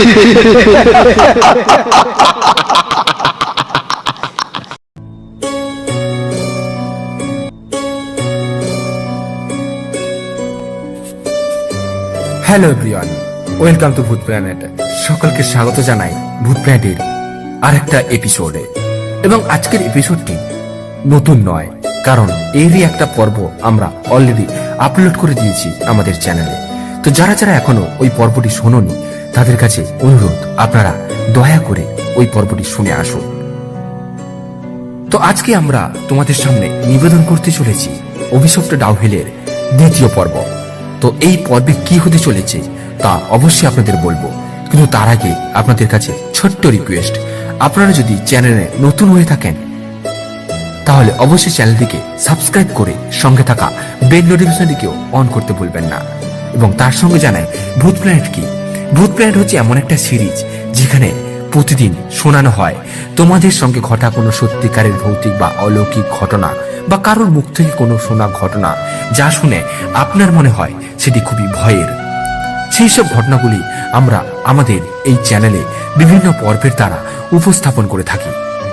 Hello everyone welcome to Bhoot planet সকলকে স্বাগত জানাই ভূত প্ল্যানেটের আরেকটা এপিসোডে এবং আজকের এপিসোডটি নতুন নয়, কারণ এরই একটা পর্ব আমরা অলরেডি আপলোড করে দিয়েছি আমাদের চ্যানেলে তো যারা যারা এখনও ওই পর্বটি শোনোনি তাদের কাছে অনুরোধ, আপনারা দয়া করে ওই পর্বটি শুনে আসুন। তো আজকে আমরা তোমাদের সামনে নিবেদন করতে চলেছি অভিশপ্ত ডাউহিলের দ্বিতীয় পর্ব। তো এই পর্বে কি হতে চলেছে তা অবশ্যই আপনাদের বলব। কিন্তু তার আগে আপনাদের কাছে ছোট্ট রিকোয়েস্ট আপনারা যদি চ্যানেলে নতুন হয়ে থাকেন, তাহলে অবশ্যই চ্যানেলটিকে সাবস্ক্রাইব করে সঙ্গে থাকা বেল নোটিফিকেশনটিকেও অন করতে ভুলবেন না। এবং তার সঙ্গে জানায় ভূত প্ল্যানেট কি? ভূত প্ল্যানেট হচ্ছে এমন একটা সিরিজ যেখানে প্রতিদিন শোনানো হয় তোমাদের সঙ্গে ঘটা কোনো সত্যিকারের ভৌতিক বা অলৌকিক ঘটনা বা কারোর মুখ থেকে কোনো শোনা ঘটনা যা শুনে আপনার মনে হয় সেটি খুবই ভয়ের। সেই সব ঘটনাগুলি আমরা আমাদের এই চ্যানেলে বিভিন্ন পর্বের দ্বারা উপস্থাপন করে থাকি।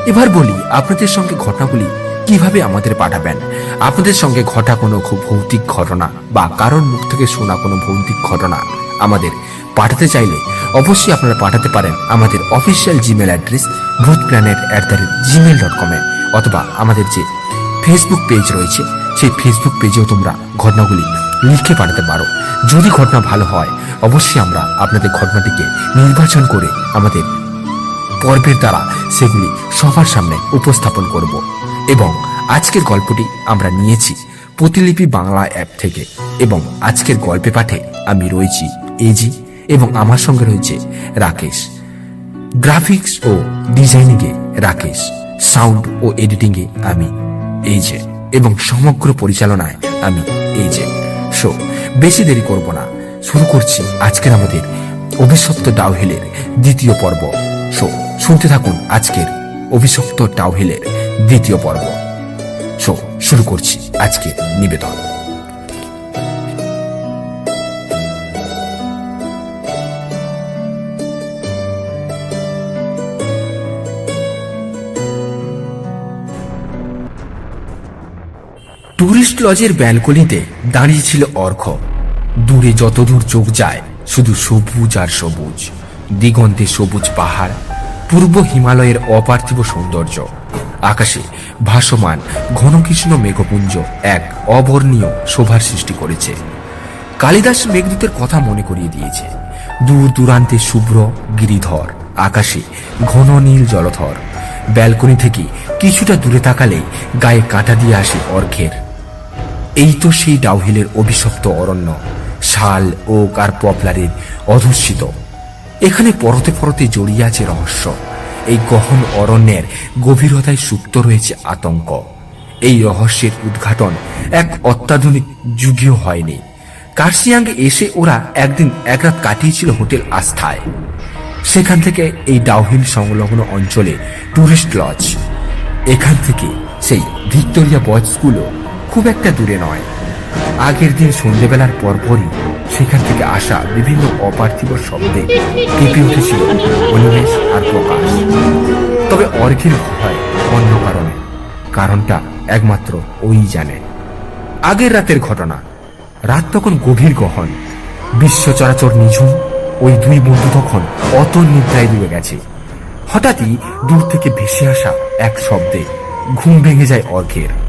এবার বলি, আপনাদের সঙ্গে ঘটনাগুলি কীভাবে আমাদের পাঠাবেন? আপনাদের সঙ্গে ঘটা কোনো খুব ভৌতিক ঘটনা বা কারোর মুখ থেকে শোনা কোনো ভৌতিক ঘটনা আমাদের। পাঠাতে চাইলে অবশ্যই আপনারা পাঠাতে পারেন আমাদের official Gmail address Bhoot planet at the rate Gmail dot কমে অথবা আমাদের যে ফেসবুক পেজ রয়েছে, সেই ফেসবুক পেজেও তোমরা ঘটনাগুলি লিখে পাঠাতে পারো। যদি ঘটনা ভালো হয়, অবশ্যই আমরা আপনাদের ঘটনাটিকে নির্বাচন করে আমাদের পর্বের দ্বারা সেগুলি সবার সামনে উপস্থাপন করব। এবং আজকের গল্পটি আমরা নিয়েছি প্রতিলিপি বাংলা অ্যাপ থেকে। এবং আজকের গল্পে পাঠে আমি রয়েছি এজি এবং আমার সঙ্গে রয়েছে রাকেশ। গ্রাফিক্স ও ডিজাইনিং এ রাকেশ সাউন্ড ও এডিটিং এ আমি এই এবং সমগ্র পরিচালনায় আমি এই সো বেশি দেরি করব না। শুরু করছি আজকের আমাদের অভিশপ্ত ডাউহিলের দ্বিতীয় পর্ব। সো শুনতে থাকুন আজকের অভিশপ্ত ডাউহিলের দ্বিতীয় পর্ব। সো শুরু করছি আজকের নিবেদন। টুরিস্ট লজের ব্যালকনিতে দাঁড়িয়ে ছিল অর্ঘ। দূরে যতদূর চোখ যায়, শুধু সবুজ আর সবুজ। দিগন্তে সবুজ পাহাড়, পূর্ব হিমালয়ের অপার্থিব সৌন্দর্য। আকাশে ভাসমান ঘনকৃষ্ণ মেঘপুঞ্জ এক অবর্ণীয় শোভার সৃষ্টি করেছে। কালিদাস মেঘদূতের কথা মনে করিয়ে দিয়েছে। দূর দূরান্তে শুভ্র গিরিধর, আকাশে ঘন নীল জলধর। ব্যালকনি থেকে কিছুটা দূরে তাকালেই গায়ে কাঁটা দিয়ে আসে অর্ঘের এই তো সেই ডাউহিলের অভিশপ্ত অরণ্য, শাল ওক আর পপলারের অধস্যিত এখানে পরতে পরতে জড়িয়ে আছে রহস্য। এই গহন অরণ্যের গভীরতায় সুপ্ত রয়েছে আতঙ্ক। এই রহস্যের উদ্ঘাটন এক অত্যাধুনিক যুগেও হয়নি। কার্সিয়াঙ্গে এসে ওরা একদিন এক রাত কাটিয়েছিল হোটেল আস্থায়। সেখান থেকে এই ডাউহিল সংলগ্ন অঞ্চলে টুরিস্ট লজ। এখান থেকে সেই ভিক্টোরিয়া বয়েজ স্কুলও খুব একটা দূরে নয়। আগের দিন সন্ধেবেলার পরপরই সেখান থেকে আসা বিভিন্ন অপার্থিব শব্দে কেঁপে উঠেছিল পরিবেশ আর প্রকাশ। তবে অর্ঘের ভয় অন্য কারণে, কারণটা একমাত্র ওই জানে। আগের রাতের ঘটনা। রাত তখন গভীর গহন। বিশ্ব চরাচর নিঝুম, ওই দুই বন্ধু তখন অত নিদ্রায় ডুবে গেছে। হঠাৎই দূর থেকে ভেসে আসা এক শব্দে ঘুম ভেঙে যায় অর্ঘের।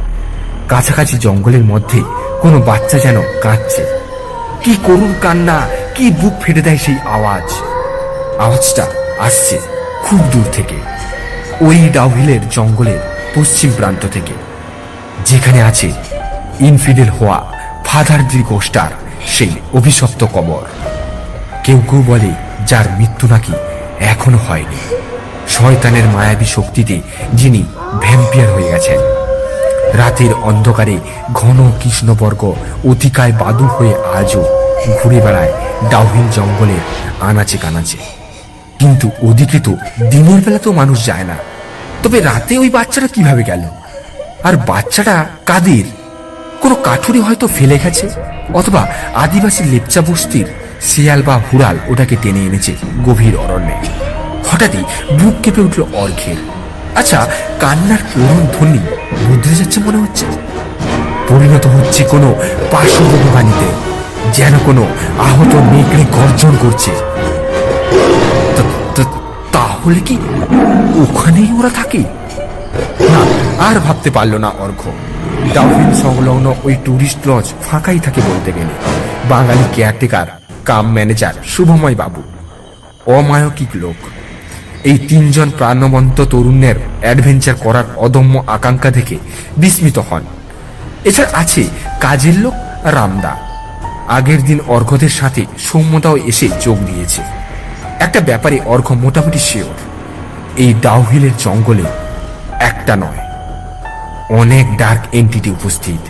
কাছাকাছি জঙ্গলের মধ্যে কোনো বাচ্চা যেন কাঁদছে। কি করুণ কান্না, কি বুক ফেটে দেয় সেই আওয়াজ। আওয়াজটা আসছে খুব দূর থেকে, ওই ডাউহিলের জঙ্গলের পশ্চিম প্রান্ত থেকে, যেখানে আছে ইনফিডেল হওয়া ফাদার দি গোস্টার সেই অভিশপ্ত কবর। কেউ কেউ বলে, যার মৃত্যু নাকি এখনও হয়নি। শয়তানের মায়াবী শক্তিতে যিনি ভ্যাম্পিয়ার হয়ে গেছেন। রাতের অন্ধকারে ঘন কৃষ্ণবর্গ অতিকায় বাদুর হয়ে আজও ঘুরে বেড়ায় ডাউহিল জঙ্গলের আনাচে কানাচে। কিন্তু ওদিকে তো দিনের বেলা তো মানুষ যায় না। তবে রাতে ওই বাচ্চাটা কীভাবে গেল? আর বাচ্চাটা কাদের? কোনো কাঠুরি হয়তো ফেলে গেছে? অথবা আদিবাসী লেপচা বস্তির শিয়াল বা হুড়াল ওটাকে টেনে এনেছে গভীর অরণ্যে। হঠাৎই বুক কেঁপে উঠল অর্ঘের। আচ্ছা কান্নার করুণ ধ্বনি মুদ্রে যাচ্ছে মনে হচ্ছে। পরিণত হচ্ছে কোনো পার্শ্ববাণীতে যেন কোনো আহত নেকড়ে গর্জন করছে। তাহলে কি ওখানেই ওরা থাকে? না, আর ভাবতে পারল না অর্ঘ ডাউহিল সংলগ্ন ওই টুরিস্ট লজ ফাঁকাই থাকে বলতে গেলে। Bengali caretaker cum manager Shubhamoy babu. অমায়কিক লোক। এই তিনজন প্রাণবন্ত তরুণের অ্যাডভেঞ্চার করার অদম্য আকাঙ্ক্ষা দেখে বিস্মিত হন। এছাড়া আছে কাজের লোক রামদা। আগের দিন অর্ঘদের সাথে সৌম্যতাও এসে যোগ দিয়েছে। একটা ব্যাপারে অর্ঘ মোটামুটি শিওর এই ডাউহিলের জঙ্গলে একটা নয়। অনেক ডার্ক এন্টিটি উপস্থিত।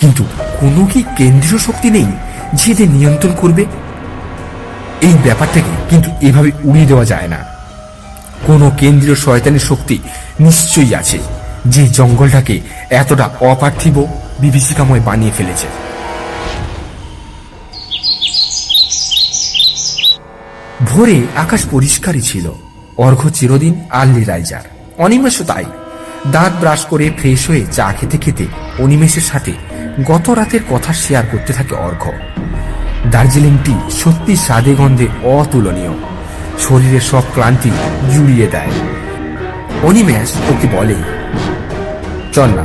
কিন্তু কোনো কি কেন্দ্রীয় শক্তি নেই যে এদের নিয়ন্ত্রণ করবে? এই ব্যাপারটাকে কিন্তু এভাবে উড়িয়ে দেওয়া যায় না। কোনো কেন্দ্রীয় শয়তানের শক্তি নিশ্চয়ই আছে, যে জঙ্গলটাকে এতটা অপার্থিব বিভীষিকাময় বানিয়ে ফেলেছে। ভোরে আকাশ পরিষ্কারই ছিল, অর্ঘ্য চিরদিন আর্লি রাইজার। অনিমেষও তাই, দাঁত ব্রাশ করে ফ্রেশ হয়ে চা খেতে খেতে অনিমেষের সাথে গত রাতের কথা শেয়ার করতে থাকে অর্ঘ্য। দার্জিলিং টি সত্যি স্বাদে গন্ধে অতুলনীয়। শরীরের সব ক্লান্তি জুড়িয়ে দেয়। অনিমেষ ওকে বলে, চল না,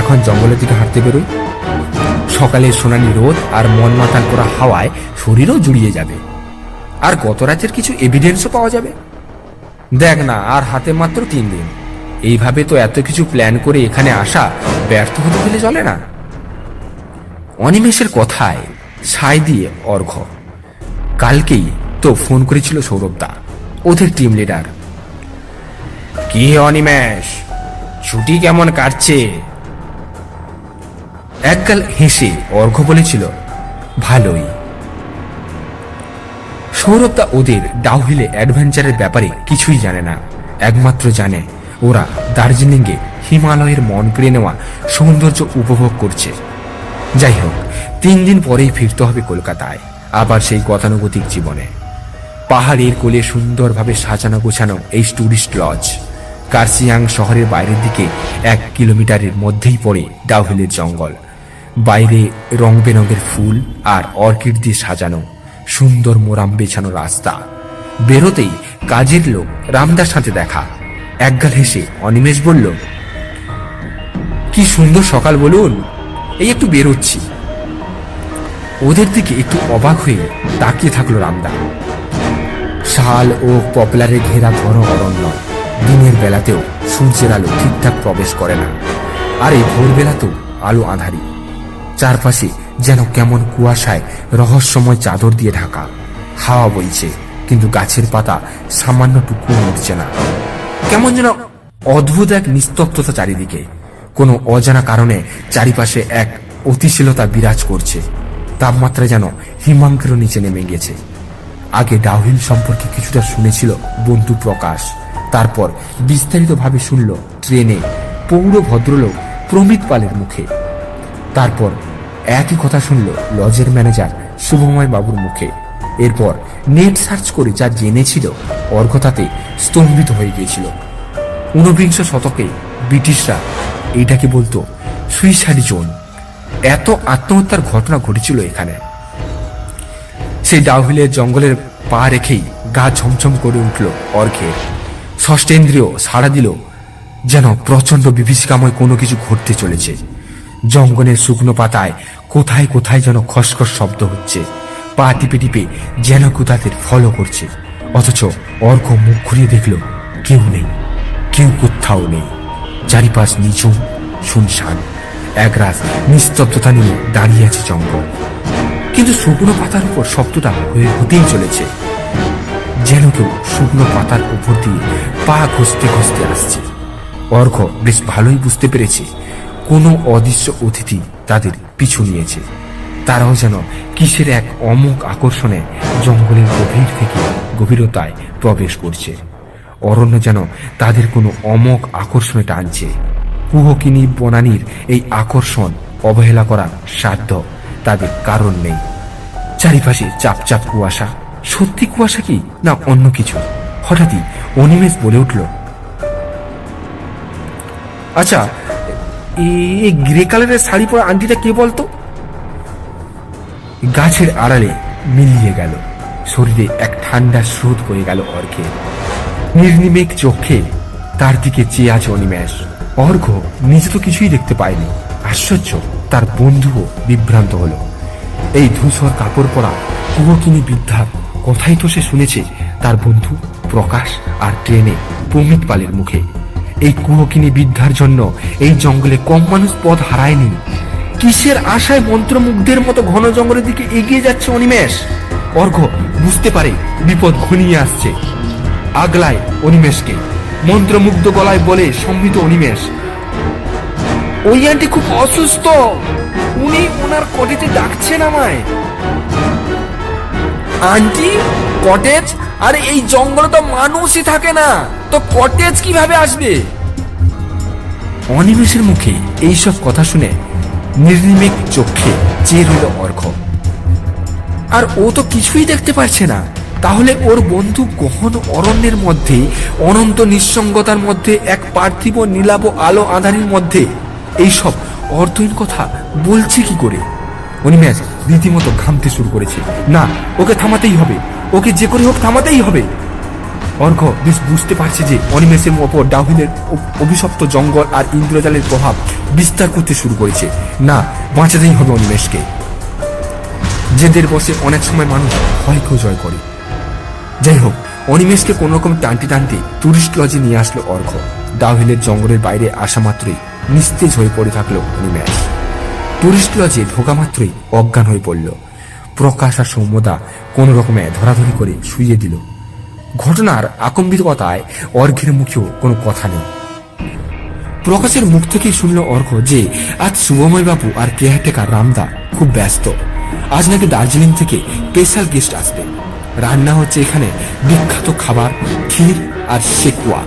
এখন জঙ্গলের দিকে হাঁটতে বেরোই। সকালে সোনালি রোদ আর মন মাতাল করা হাওয়ায় শরীরও জুড়িয়ে যাবে। আর গত রাতের কিছু এভিডেন্সও পাওয়া যাবে। দেখ না, আর হাতে মাত্র তিন দিন। এইভাবে তো এত কিছু প্ল্যান করে এখানে আসা ব্যর্থ হতে গেলে চলে না? অনিমেষের কথায় সায় দিয়ে অর্ঘ কালকেই তো ফোন করেছিল সৌরভ দা, ওদের টিম লিডার কি অনিমেষ, ছুটি কেমন কাটছে? এককাল হেসে অর্ঘ বলেছিল, ভালোই। সৌরভদা ওদের ডাউহিলে অ্যাডভেঞ্চারের ব্যাপারে কিছুই জানে না। একমাত্র জানে, ওরা দার্জিলিংয়ে হিমালয়ের মন কেড়ে নেওয়া সৌন্দর্য উপভোগ করছে। যাই হোক, তিন দিন পরেই ফিরতে হবে কলকাতায়, আবার সেই গতানুগতিক জীবনে। পাহাড়ের কোলে সুন্দরভাবে সাজানো গোছানো এই টুরিস্ট লজ কার্সিয়াং শহরের বাইরের দিকে এক কিলোমিটারের মধ্যেই পড়ে ডাউহিলের জঙ্গল। বাইরে রং বেরঙের ফুল আর অর্কিড দিয়ে সাজানো সুন্দর মোরাম বেছানো রাস্তা। বেরোতেই কাজের লোক রামদার সাথে দেখা। একগাল হেসে অনিমেষ বলল, কি সুন্দর সকাল বলুন, এই একটু বেরোচ্ছি। ওদের দিকে একটু অবাক হয়ে তাকিয়ে থাকল রামদা। শাল ও পপলারে ঘেরা ঘন অরণ্য। দিনের বেলাতেও সূর্যের আলো ঠিকঠাক প্রবেশ করে না। আর এই ভোরবেলাতেও আলো আধারি। চারপাশে যেন কেমন কুয়াশায় রহস্যময় চাদর দিয়ে ঢাকা। হাওয়া বইছে, কিন্তু গাছের পাতা সামান্যটুকু নড়ছে না। কেমন যেন অদ্ভুত এক নিস্তব্ধতা চারিদিকে। কোনো অজানা কারণে চারিপাশে এক অতিশীলতা বিরাজ করছে। তাপমাত্রা যেন হিমাঙ্কের নিচে নেমে গেছে। আগে ডাউহিল সম্পর্কে কিছুটা শুনেছিল বন্ধু প্রকাশ। তারপর বিস্তারিতভাবে শুনল ট্রেনে পৌর ভদ্রলোক প্রমিত পালের মুখে। তারপর একই কথা শুনল লজের ম্যানেজার শুভময় বাবুর মুখে। এরপর নেট সার্চ করে যা জেনেছিল অর্ঘতাতে স্তম্ভিত হয়ে গিয়েছিল। ঊনবিংশ শতকে ব্রিটিশরা এইটাকে বলতো সুইসাইড জোন এত আত্মহত্যার ঘটনা ঘটেছিল এখানে। সেই ডাউহিলের জঙ্গলের পা রেখেই গা ছমছম করে উঠল অর্ঘের। ষষ্ঠেন্দ্রিয় সাড়া দিল, যেন প্রচণ্ড বিভীষিকাময় কোনো কিছু ঘটতে চলেছে। জঙ্গলের শুকনো পাতায় কোথায় কোথায় যেন খসখস শব্দ হচ্ছে। পা টিপে টিপে যেন কোথাদের ফলো করছে। অথচ অর্ঘ মুখ ঘুরিয়ে দেখল, কেউ নেই, কেউ কোথাও নেই। চারিপাশ নিঝুম, শুনশান একরাজ নিস্তব্ধতা নিয়ে দাঁড়িয়ে আছে জঙ্গল। কিন্তু শুকনো পাতার উপর শব্দটা হয়ে হতেই চলেছে। যেন কেউ শুকনো পাতার উপর দিয়ে পা ঘষতে ঘষতে আসছে। অর্ঘ বেশ ভালোই বুঝতে পেরেছে, কোনো অদৃশ্য অতিথি তাদের পিছু নিয়েছে। তারাও যেন কিসের এক অমোঘ আকর্ষণে জঙ্গলের গভীর থেকে গভীরতায় প্রবেশ করছে। অরণ্য যেন তাদের কোনো অমোঘ আকর্ষণে টানছে। কুহকিনী বনানীর এই আকর্ষণ অবহেলা করার সাধ্য তাদের কারণ নেই। চারিপাশে চাপ চাপ কুয়াশা। সত্যি কুয়াশা কি? না, অন্য কিছু। হঠাৎই অনিমেষ বলে উঠল আচ্ছা এই গ্রে কালারের শাড়ি পরা আন্টিটা কে বলতো? গাছের আড়ালে মিলিয়ে গেল। শরীরে এক ঠান্ডা স্রোত হয়ে গেল অর্ঘে। নির্নিমেক চোখে তার দিকে চেয়ে আছে অনিমেষ। অর্ঘ নিজে তো কিছুই দেখতে পায়নি। আশ্চর্য! তার বন্ধুও বিভ্রান্ত হলো। এই ধূসর কাপড় পরা কুহকিনী বৃদ্ধার কথাই তো সে শুনেছে, তার বন্ধু প্রকাশ আর ট্রেনে প্রমিত পালের মুখে। এই কুহকিনী বৃদ্ধার জন্য এই জঙ্গলে কম মানুষ পথ হারায়নি। কিসের আশায় মন্ত্রমুগ্ধের মতো ঘন জঙ্গলের দিকে এগিয়ে যাচ্ছে অনিমেষ? অর্ঘ বুঝতে পারে বিপদ ঘনিয়ে আসছে। আগলায় অনিমেষকে। মন্ত্রমুগ্ধ গলায় বলে সম্মিত অনিমেষ ওই আন্টি খুব অসুস্থ। উনি ওনার কটেজে ডাকছেন আমায়। Aunty, cottage? আরে, এই জঙ্গলে তো মানুষই থাকে না। তো কটেজ কীভাবে আসবে? অনিমেষের মুখে এইসব কথা শুনে নির্নিমেক চোখে চেয়ে রইল অর্ঘ। আর ও তো কিছুই দেখতে পারছে না। তাহলে ওর বন্ধু গহন অরণ্যের মধ্যে, অনন্ত নিঃসঙ্গতার মধ্যে, এক পার্থিব নীলাভ আলো আধারির মধ্যে এইসব অর্থহীন কথা বলছে কি করে? অনিমেষ, রীতিমতো ঘামতে শুরু করেছে। না, ওকে থামাতেই হবে। ওকে যে করে হোক থামাতেই হবে। অর্ঘ, বেশ বুঝতে পারছে যে অনিমেষের ওপর ডাউহিলের অভিশপ্ত জঙ্গল আর ইন্দ্রজালের প্রভাব বিস্তার করতে শুরু করেছে। না, বাঁচাতেই হবে অনিমেষকে। জেদের বসে অনেক সময় মানুষ ভয়কেও জয় করে। যাই হোক, অনিমেষকে কোন রকম টানতে টানতে টুরিস্ট লজে নিয়ে আসলো অর্ঘ। ডাউহিলের জঙ্গলের বাইরে আসা মাত্রই নিস্তেজ হয়ে পড়ে থাকল অনিমেষ টুরিস্ট লজে ঢোকা মাত্রই অজ্ঞান হয়ে পড়ল। প্রকাশ আর সৌম্যদা কোন রকমে ধরাধরি করে শুইয়ে দিল। ঘটনার আকম্বিততায় অর্ঘের মুখেও কোনো কথা নেই। প্রকাশের মুখ থেকেই শুনল অর্ঘ যে আজ বাবু আর কেয়ারটেকার রামদা খুব ব্যস্ত। আজ নাকি দার্জিলিং থেকে স্পেশাল গেস্ট আসবে। রান্না হচ্ছে এখানে বিখ্যাত খাবার ক্ষীর আর সেকুয়া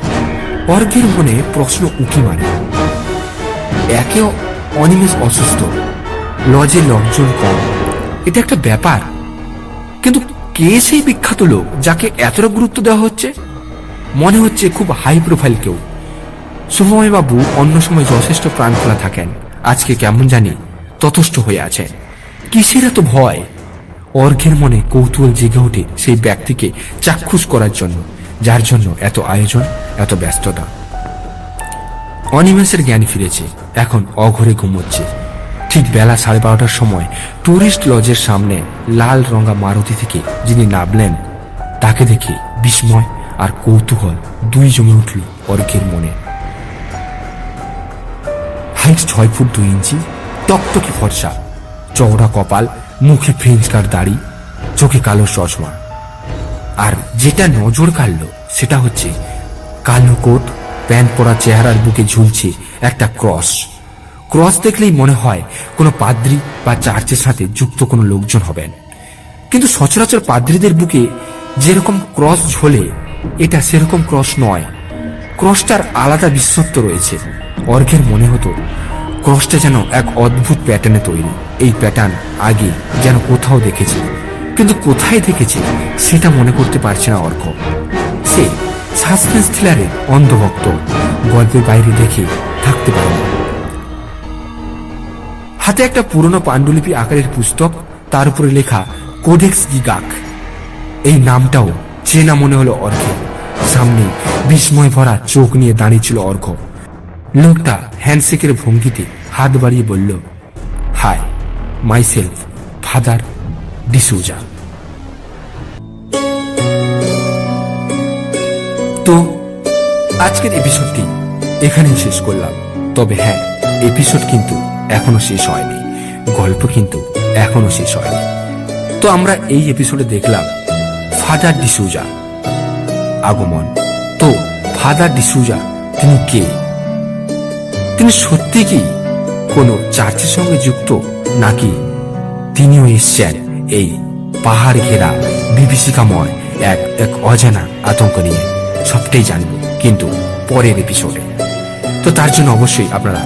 অর্ঘের মনে প্রশ্ন উঁকি মারে। একে অনিমেষ অসুস্থ, লজে লোকজন কম। এটা একটা ব্যাপার। কিন্তু কে সেই বিখ্যাত লোক যাকে এতটা গুরুত্ব দেওয়া হচ্ছে? মনে হচ্ছে খুব হাই প্রোফাইল কেউ। বাবু অন্য সময় যথেষ্ট প্রাণ খোলা থাকেন। আজকে কেমন জানি তথস্থ হয়ে আছেন। কিসের এত ভয়? অর্ঘের মনে কৌতূহল জেগে ওঠে সেই ব্যক্তিকে চাক্ষুষ করার জন্য, যার জন্য এত আয়োজন, এত ব্যস্ততা। অনিমেষের জ্ঞান ফিরেছে। এখন অঘরে ঘুমোচ্ছে। ঠিক বেলা সাড়ে বারোটার সময় টুরিস্ট লজের সামনে লাল রঙা মারুতি থেকে যিনি নামলেন, তাকে দেখে বিস্ময় আর কৌতূহল দুই জমে উঠল অর্ঘের মনে। হাইট ছয় ফুট দুই ইঞ্চি টকটকে ফর্সা, চওড়া কপাল, মুখে ফ্রেঞ্চ কার দাড়ি, চোখে কালো চশমা। আর যেটা নজর কাড়ল, সেটা হচ্ছে কালো কোট প্যান্ট পরা চেহারার বুকে ঝুলছে একটা ক্রস। ক্রস দেখলেই মনে হয় কোনো পাদ্রি বা চার্চের সাথে যুক্ত কোনো লোকজন হবেন। কিন্তু সচরাচর পাদ্রীদের বুকে যেরকম ক্রস ঝোলে, এটা সেরকম ক্রস নয়। ক্রসটার আলাদা বিশ্বত্ব রয়েছে। অর্ঘের মনে হতো, ক্রসটা যেন এক অদ্ভুত প্যাটার্নে তৈরি। এই প্যাটার্ন আগে যেন কোথাও দেখেছে, কিন্তু কোথায় দেখেছে, সেটা মনে করতে পারছে না অর্ঘ। সে সাসপেন্স থ্রিলারের অন্ধভক্ত গল্পের বাইরে দেখে থাকতে পারে হাতে একটা পুরনো পাণ্ডুলিপি আকারের পুস্তক, তার উপরে লেখা কোডেক্স গিগাক। এই নামটাও চেনা মনে হলো অর্ঘে সামনে বিস্ময় ভরা চোখ নিয়ে দাঁড়িয়েছিল অর্ঘ। লোকটা হ্যান্ডশেকের ভঙ্গিতে হাত বাড়িয়ে বলল, hi myself father D'Souza. আজকের এপিসোডটি এখানেই শেষ করলাম। তবে হ্যাঁ এপিসোড কিন্তু এখনও শেষ হয়নি। গল্প কিন্তু এখনও শেষ হয়নি। তো আমরা এই এপিসোডে দেখলাম ফাদার ডিসুজা আগমন। তো ফাদার ডিসুজা তিনি কে? তিনি সত্যি কি কোনো চার্চের সঙ্গে যুক্ত নাকি তিনিও এসছেন এই পাহাড় ঘেরা বিভীষিকাময় এক এক অজানা আতঙ্ক নিয়ে? সবটাই জানব। কিন্তু পরের এপিসোডে তো তার জন্য অবশ্যই আপনারা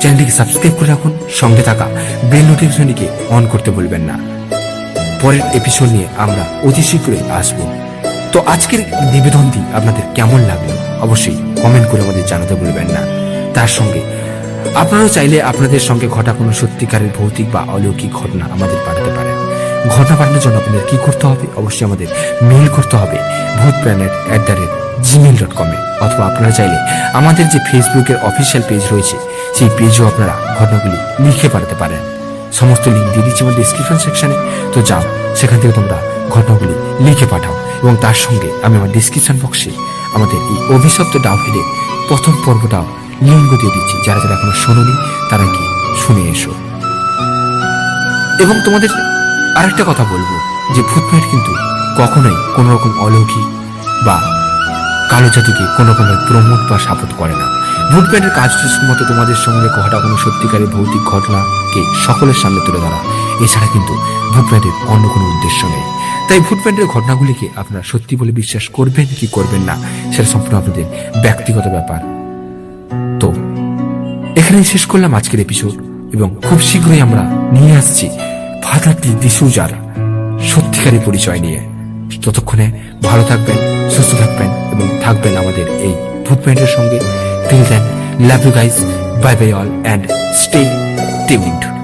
চ্যানেলটিকে সাবস্ক্রাইব করে রাখুন, সঙ্গে থাকা বেল নোটিফিকেশনটিকে অন করতে বলবেন না। পরের এপিসোড নিয়ে আমরা অতি শীঘ্রই আসব। তো আজকের নিবেদনটি আপনাদের কেমন লাগল অবশ্যই কমেন্ট করে আমাদের জানাতে ভুলবেন না। তার সঙ্গে আপনারাও চাইলে আপনাদের সঙ্গে ঘটা কোনো সত্যিকারের ভৌতিক বা অলৌকিক ঘটনা আমাদের পাঠাতে পারেন। ঘটনা পাঠানোর জন্য আপনাদের কি করতে হবে? অবশ্যই আমাদের মেল করতে হবে Bhoot planet at the rate Gmail dot কমে অথবা আপনারা চাইলে আমাদের যে ফেসবুকের অফিসিয়াল পেজ রয়েছে, সেই পেজেও আপনারা ঘটনাগুলি লিখে পাঠাতে পারেন। সমস্ত লিঙ্ক দিয়ে দিচ্ছি আমার ডিসক্রিপশন সেকশনে তো যাও, সেখান থেকে তোমরা ঘটনাগুলি লিখে পাঠাও এবং তার সঙ্গে আমি আমার ডিসক্রিপশন বক্সে আমাদের এই অভিশপ্ত ডাউহেডের প্রথম পর্বটাও লিঙ্ক দিয়ে দিচ্ছি। যারা যারা এখনও শোনোনি, তারা কি শুনে এসো। এবং তোমাদের আরেকটা কথা বলব, যে ভূতপ্রেত কিন্তু কখনোই কোনো রকম অলৌকিক বা কালো জাদুকে কোনো প্রমোট বা সাপোর্ট করে না। ভূতপ্রেতের কাজ মতো তোমাদের সঙ্গে ঘটা কোনো সত্যিকারের ভৌতিক ঘটনাকে সকলের সামনে তুলে ধরা। এছাড়া কিন্তু ভূতপ্রেতের অন্য কোনো উদ্দেশ্য নেই। তাই ভূতপ্রেতের ঘটনাগুলিকে আপনারা সত্যি বলে বিশ্বাস করবেন কি করবেন না, সেটা সম্পূর্ণ আপনাদের ব্যক্তিগত ব্যাপার। তো, এখানেই শেষ করলাম আজকের এপিসোড এবং খুব শীঘ্রই আমরা নিয়ে আসছি ফাদারটি দিসুজার সত্যিকারের পরিচয় নিয়ে। ততক্ষণে ভালো থাকবেন, সুস্থ থাকবেন এবং থাকবেন আমাদের এই ভূত প্যান্টের সঙ্গে। Till then love you guys bye bye all and stay tuned